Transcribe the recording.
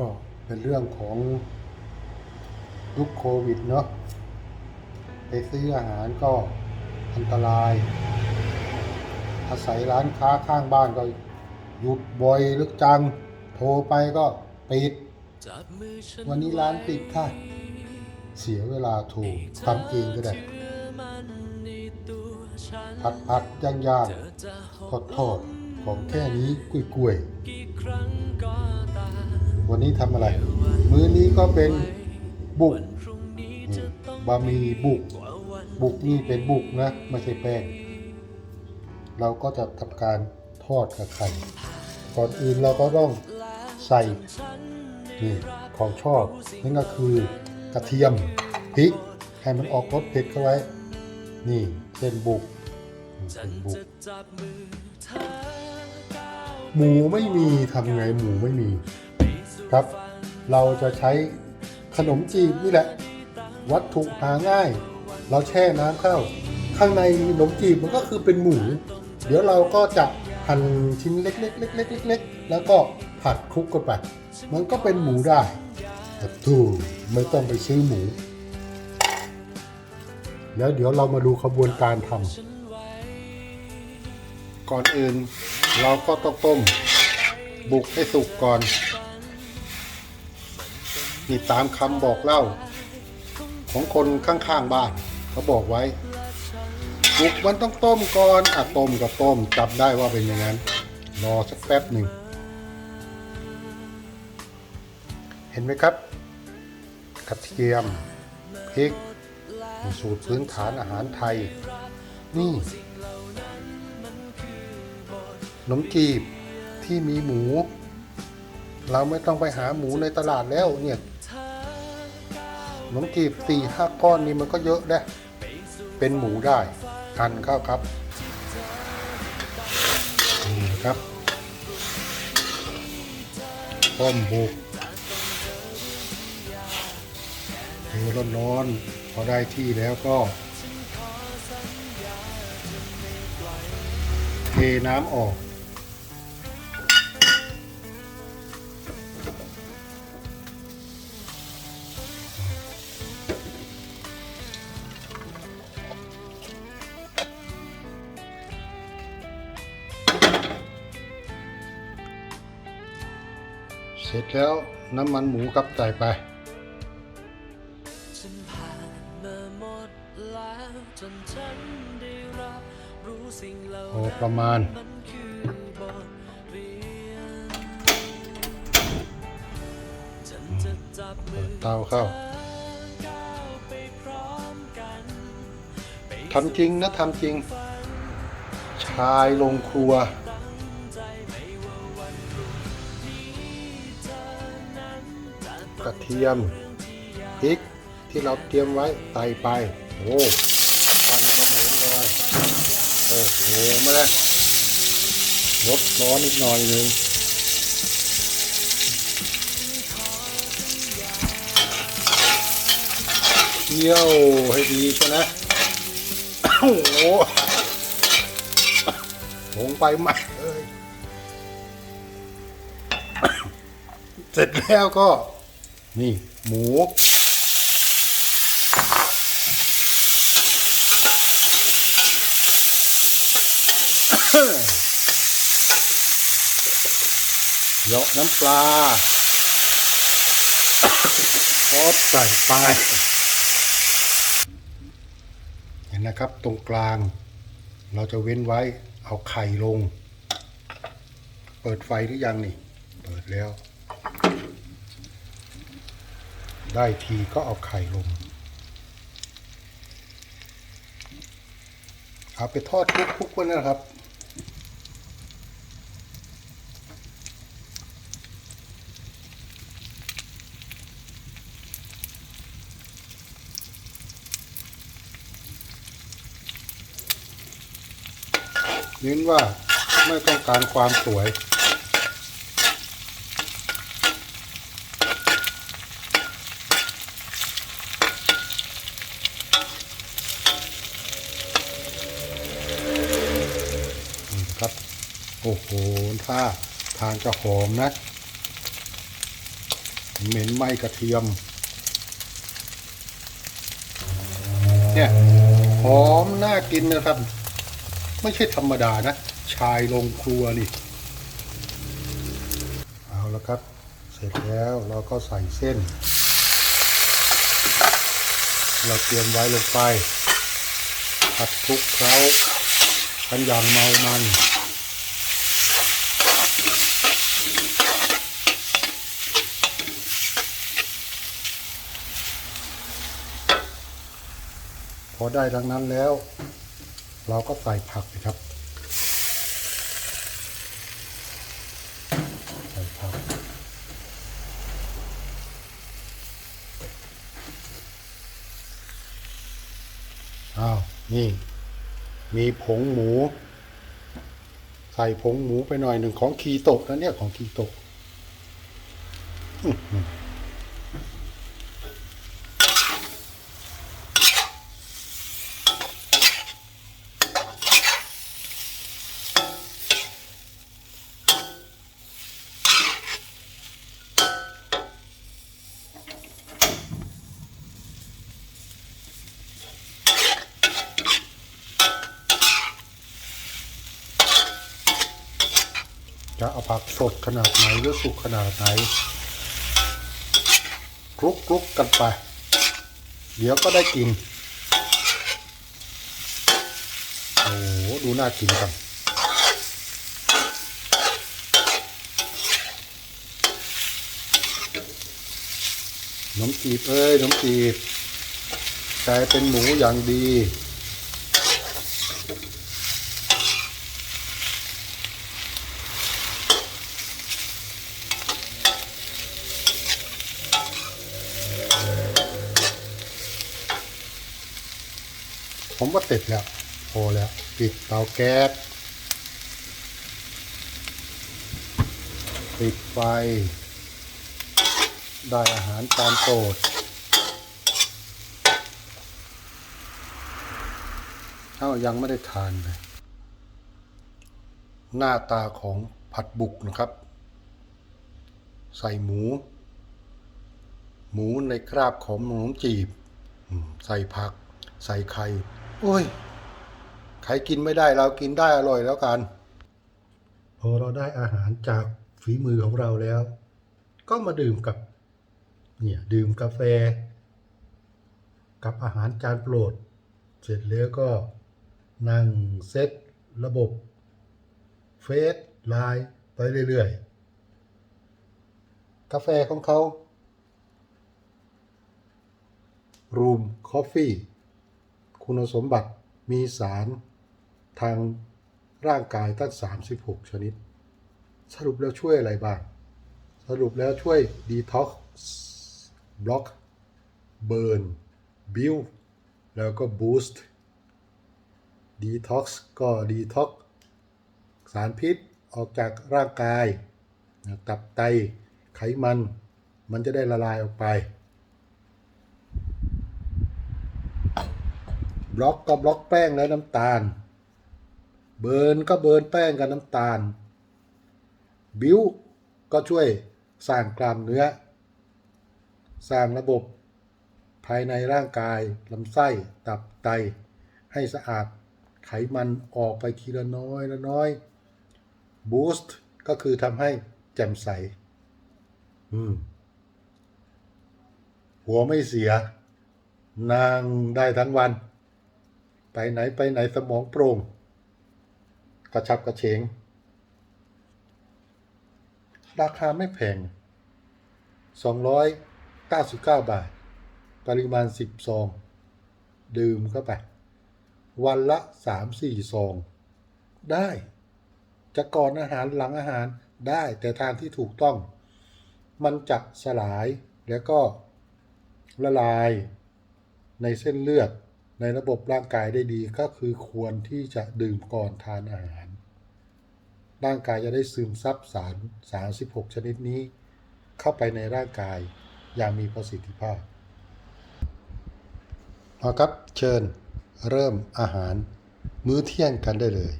ก็เป็นเรื่องของยุคโควิดเนาะไปซื้ออาหารก็อันตราย อาศัยร้านค้าข้างบ้านก็หยุดบ่อยลึกจัง โทรไปก็ปิด วันนี้ร้านปิดค่ะ เสียเวลาโทรทำเองก็ได้ผัดผัดย่างย่างทอดทอดของแค่นี้กุยกุย วันนี้ทำอะไร มื้อนี้ก็เป็นบุกบะหมี่บุก บุกนี่เป็นบุกนะ ไม่ใช่แป้ง เราก็จะทำการทอดกับไข่ ก่อนอื่นเราก็ต้องใส่นี่ของชอบนั่นก็คือกระเทียมพริกให้มันออกรสเผ็ดเข้าไว้ นี่เส้นบุกเส้นบุก หมูไม่มีทำไงหมูไม่มี ครับ เราจะใช้ขนมจีบนี่แหละ วัตถุหาง่าย เราแช่น้ำเข้า ข้างในขนมจีบมันก็คือเป็นหมู เดี๋ยวเราก็จะหั่นชิ้นเล็กๆเล็กๆเล็กๆแล้วก็ผัดคลุกกันไป มันก็เป็นหมูได้แต่ทูไม่ต้องไปซื้อหมู แล้วเดี๋ยวเรามาดูขบวนการทำก่อนอื่นเราก็ต้องต้ม บุกให้สุกก่อน นี่ตามคำบอกเล่า ของคนข้างๆบ้านเขาบอกไว้บุกมันต้องต้มก่อนอะต้มก็ต้มจับได้ว่าเป็นอย่างนั้น รอสักแป๊บหนึ่ง เห็นไหมครับกระเทียมพริกสูตรพื้นฐานอาหารไทย นี่ขนมจีบที่มีหมู เราไม่ต้องไปหาหมูในตลาดแล้วเนี่ย นมจีบสี่ห้าก้อนนี่มันก็เยอะแล้เป็นหมูได้หั่นเข้าครับนี่ครับต้มบุกเทร้อนๆพอได้ที่แล้วก็ เทน้ำออก เสร็จแล้วน้ำมันหมูกับใส่ไปฉันผ่านมาหมดแล้วจนฉันได้รับรู้สิ่งเหล่าพอนั้นประมาณมันคือบทเรียนฉันจะจับมืเปิอดเตาเข้าก้าวไปพร้อมกันไปทำจริงนะทำจริง ชายลงครัว กระเทียมพริกที่เราเตรียมไว้ใส่ไป โอ้ฟันขโมงเลยโอ้โหมาแล้วลดร้อนอีกหน่อยหนึ่งเคี่ยวให้ดีใช่ไหมโอ้โหงไปใหม่เลยเสร็จแล้วก็ นี่หมูเยาะน้ำปลาซอสใส่ไปเห็นนะครับตรงกลาง เราจะเว้นไว้เอาไข่ลง เปิดไฟหรือยังนี่ เปิดแล้ว ได้ทีก็เอาไข่ลง เอาไปทอดคุกๆไว้นะครับเน้นว่าไม่ต้องการความสวย ถ้าทานจะหอมนะ เหม็นไหม้กระเทียม เนี่ยหอมน่ากินนะครับ ไม่ใช่ธรรมดานะ ชายลงครัวนี่ เอาแล้วครับ เสร็จแล้วเราก็ใส่เส้น เราเตรียมไว้ลงไปผัดคลุกเคล้ากันอย่างเมามัน พ อได้ดังนั้นแล้ว เราก็ใส่ผักนะครับ ใส่ผัก อ้าว นี่ มีผงหมู ใส่ผงหมูไปหน่อยหนึ่งของคีโตะนะเนี่ยของคีโตะ จะเอาผักสดขนาดไหนหรือสุกขนาดไหนคลุกคลุกกันไป เดี๋ยวก็ได้กิน โอ้โหดูน่ากินกันน้ำจีบเอ้ยน้ำจีบกลายเป็นหมูอย่างดี ว่าเสร็จแล้ว พอแล้ว ปิดเตาแก๊สปิดไฟ ได้อาหารจานโปรดเอ้ายังไม่ได้ทานเลยหน้าตาของผัดบุกนะครับ ใส่หมู หมูในคราบของขนมจีบ ใส่ผัก ใส่ไข่ โอ้ย ใครกินไม่ได้เรากินได้อร่อยแล้วกัน พอเราได้อาหารจากฝีมือของเราแล้ว ก็มาดื่มกับ เนี่ย ดื่มกาแฟ กับอาหารจานโปรด เสร็จแล้วก็นั่งเซตระบบเฟซไลน์ไปเรื่อยๆ กาแฟของเขารูม คุณสมบัติมีสารทางร่างกายตั้ง 36 ชนิด สรุปแล้วช่วยอะไรบ้าง สรุปแล้วช่วยดีท็อกซ์บล็อกเบิร์นบิวแล้วก็บูสต์ดีท็อกซ์ก็ดีท็อกสารพิษออกจากร่างกาย ตับไตไขมัน มันจะได้ละลายออกไป บล็อกก็บล็อกแป้งและน้ำตาล เบิร์นก็เบิร์นแป้งกับน้ำตาล บิวก็ช่วยสร้างกล้ามเนื้อ สร้างระบบ ภายในร่างกายลำไส้ตับไต ให้สะอาดไขมันออกไปทีละน้อยละน้อยบูสต์ก็คือทำให้แจ่มใส อืม หัวไม่เสีย นางได้ทั้งวัน ไปไหนไปไหนสมองโปร่ง กระชับกระเฉง ราคาไม่แพง 299 บาท ปริมาณ 10 ซอง ดื่มเข้าไป วันละ 3-4 ซอง ได้ จะก่อนอาหารหลังอาหารได้แต่ทานที่ถูกต้อง มันจะสลายแล้วก็ละลายในเส้นเลือด ในระบบร่างกายได้ดีก็คือควรที่จะดื่มก่อนทานอาหาร ร่างกายจะได้ซึมซับสาร 36 ชนิดนี้ เข้าไปในร่างกายอย่างมีประสิทธิภาพเอาครับเชิญเริ่มอาหารมื้อเที่ยงกันได้เลย